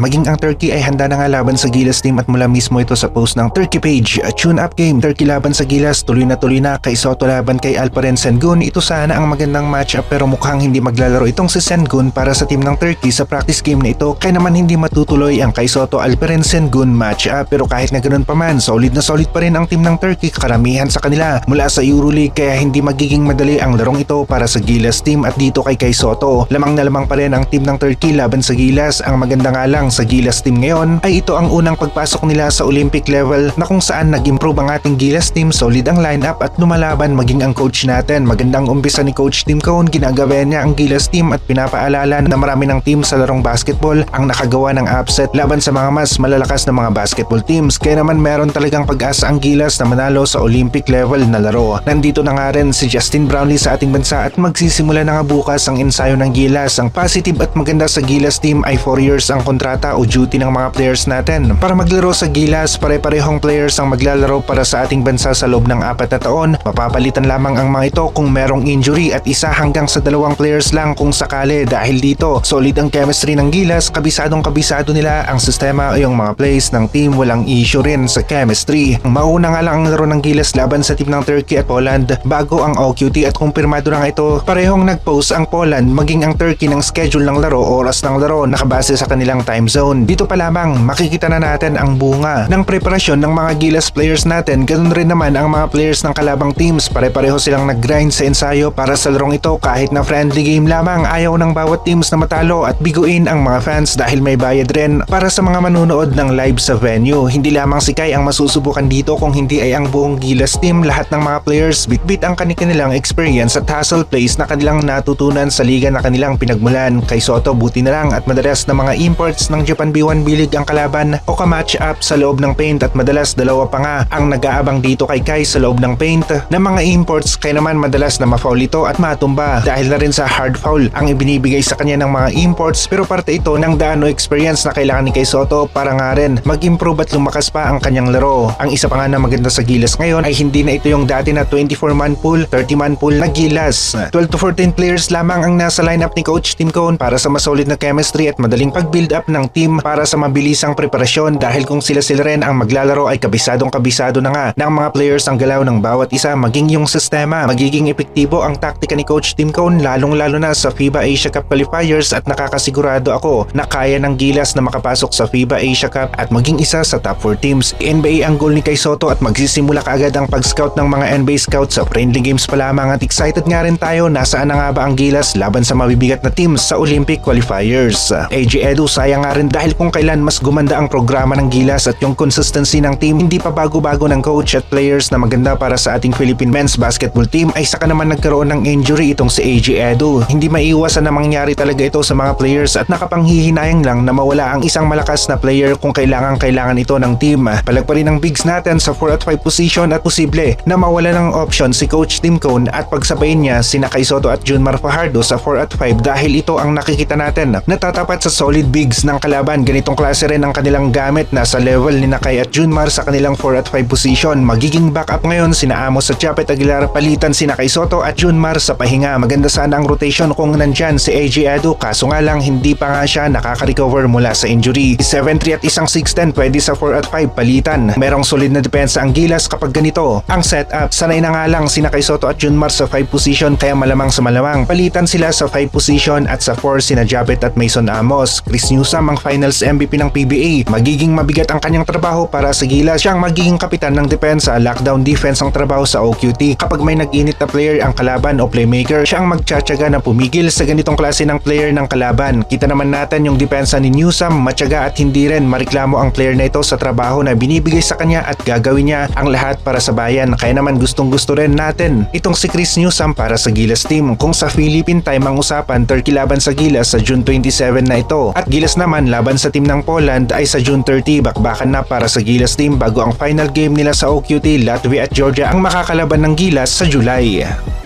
maging ang Turkey ay handa na nga laban sa Gilas team at mula mismo ito sa post ng Turkey page. A tune-up game, Turkey laban sa Gilas, tuloy na tuloy na kay Soto laban kay Alperen Sengun. Ito sana ang magandang matchup pero mukhang hindi maglalaro itong si Sengun para sa team ng Turkey sa practice game na ito kaya naman hindi matutuloy ang kay Soto Alperen Sengun matchup pero kahit na ganun pa man, solid na solid pa rin ang team ng Turkey karamihan sa kanila mula sa Euroleague kaya hindi magiging madali ang larong ito para sa Gilas team at dito kay Kai Soto. Lamang na lamang pa rin ang team ng Turkey laban sa Gilas. Ang maganda nga lang sa Gilas team ngayon ay ito ang unang pagpasok nila sa Olympic level na kung saan nag-improve ang ating Gilas team, solid ang lineup at lumalaban maging ang coach natin. Magandang umpisa ni Coach Tim Cone, ginagawa niya ang Gilas team at pinapaalala na marami ng team sa larong basketball ang nakagawa ng upset laban sa mga mas malalakas na mga basketball teams. Kaya naman meron talagang pag-asa ang Gilas na manalo sa Olympic level na laro. Nandito na nga rin si Justin Brownlee sa ating bansa at magsisimula na nga bukas ang ensayo ng Gilas. Ang positive at maganda sa Gilas team ay 4 years ang kontrata o duty ng mga players natin. Para maglaro sa Gilas, pare-parehong players ang maglalaro para sa ating bansa sa loob ng apat na taon. Mapapalitan lamang ang mga ito kung merong injury at isa hanggang sa dalawang players lang kung sakali dahil dito solid ang chemistry ng Gilas, kabisadong kabisado nila ang sistema o yung mga plays ng team walang issue rin sa chemistry. Mauna nga lang ang laro ng Gilas laban sa team ng Turkey at Poland bago ang OQT at kumpirmado na ito parehong nag-post ang Poland maging ang Turkey ng schedule ng laro oras ng laro nakabase sa kanilang time zone. Dito pa lamang makikita na natin ang bunga ng preparasyon ng mga Gilas players natin ganun rin naman ang mga players ng kalabang teams pare-pareho silang nag-grind sa ensayo para sa larong ito kahit na friendly game lamang ayaw ng bawat teams na matalo at biguin ang mga fans dahil may bayad rin para sa mga manunood ng live sa venue. Hindi lamang si Kai ang masusubukan dito kung hindi ay ang buong Gilas team lahat ng mga players bitbit ang kanilang experience at hustle plays na kanilang natutunan sa liga na kanilang pinagmulan. Kay Soto buti na lang at madalas na mga imports ng Japan B1 Bilig ang kalaban o ka-match up sa loob ng paint at madalas dalawa pa nga ang nag-aabang dito kay Kai sa loob ng paint na mga imports kaya naman madalas na ma-foul ito at matumba dahil na rin sa hard foul ang ibinibigay sa kanya ng mga imports pero parte ito ng daan o experience na kailangan ni Kai Soto para nga rin mag-improve at lumakas pa ang kanyang laro. Ang isa pa nga na maganda sa Gilas ngayon ay hindi na ito yung dati na 24-man pool, 30-man pool na Gilas. 12 to 14 players lamang ang nasa lineup ni Coach Tim Cone para sa masolid na chemistry at madaling pag-build up ng team para sa mabilisang preparasyon dahil kung sila-sila rin ang maglalaro ay kabisadong kabisado na nga ng mga players ang galaw ng bawat isa maging yung sistema. Magiging epektibo ang taktika ni Coach Tim Cone lalong lalo na sa FIBA Asia Cup qualifiers at nakakasigurado ako na kaya ng Gilas na makapasok sa FIBA Asia Cup at maging isa sa top 4 teams. NBA ang goal ni Kai Soto at magsisimula kaagad ang pag-scout ng mga NBA scouts sa friendly games pa lamang at excited nga rin tayo nasaan na nga ba ang Gilas laban sa mabibigat na teams sa Olympic qualifiers. AJ Edu sayang nga rin dahil kung kailan mas gumanda ang programa ng Gilas at yung consistency ng team hindi pa bago-bago ng coach at players na maganda para sa ating Philippine men's basketball team ay saka naman nagkaroon ng injury itong si AJ Edu. Hindi maiiwasan na mangyari talaga ito sa mga players at nakapanghihinayang lang na mawala ang isang malakas na player kung kailangan kailangan ito ng team. Palag pa rin ang bigs natin sa 4 at 5 position at posible na mawala ng option si Coach Tim Cone at pagsabayin niya si Nakay Soto at Junmar Fajardo sa 4 at 5 dahil ito ang nakikita natin na tatapat sa solid bigs ng kalaban. Ganitong klase rin ang kanilang gamit na sa level ni Nakay at Junmar sa kanilang 4 at 5 position. Magiging backup ngayon sina Amos at Chapet Aguilar palitan si Nakay Soto at Junmar sa pahinga. Maganda sana ang rotation kung nandyan si AJ Edu kaso nga lang hindi pa nga siya nakaka-recover mula sa injury. 7-3 at isang 6-10 pwede sa 4 at 5 palitan. Merong solid na depensa ang Gilas kapag ganito. Ang setup, sanay na nga lang sina Kay Soto at Junmar sa 5 position kaya malamang sa malamang. Palitan sila sa 5 position at sa 4 sina Jabet at Mason Amos. Chris Newsom ang finals MVP ng PBA. Magiging mabigat ang kanyang trabaho para sa Gilas. Siyang magiging kapitan ng depensa, lockdown defense ang trabaho sa OQT. Kapag may nag-init na player ang kalaban o playmaker, siya ang magtsatsaga na pumigil sa ganitong klase ng player ng kalaban. Kita naman natin yung depensa ni Newsom, matyaga at hindi rin mariklamo ang player na ito sa trabaho na binibigay sa kanya at gagawin niya ang lahat para sa bayan. Kaya naman gustong gusto rin natin itong si Chris Newsom para sa Gilas team. Kung sa Philippine time ang usapan, Turkey laban sa Gilas sa June 27 na ito. At Gilas naman laban sa team ng Poland ay sa June 30 bakbakan na para sa Gilas team bago ang final game nila sa OQT, Latvia at Georgia ang makakalaban ng Gilas sa July.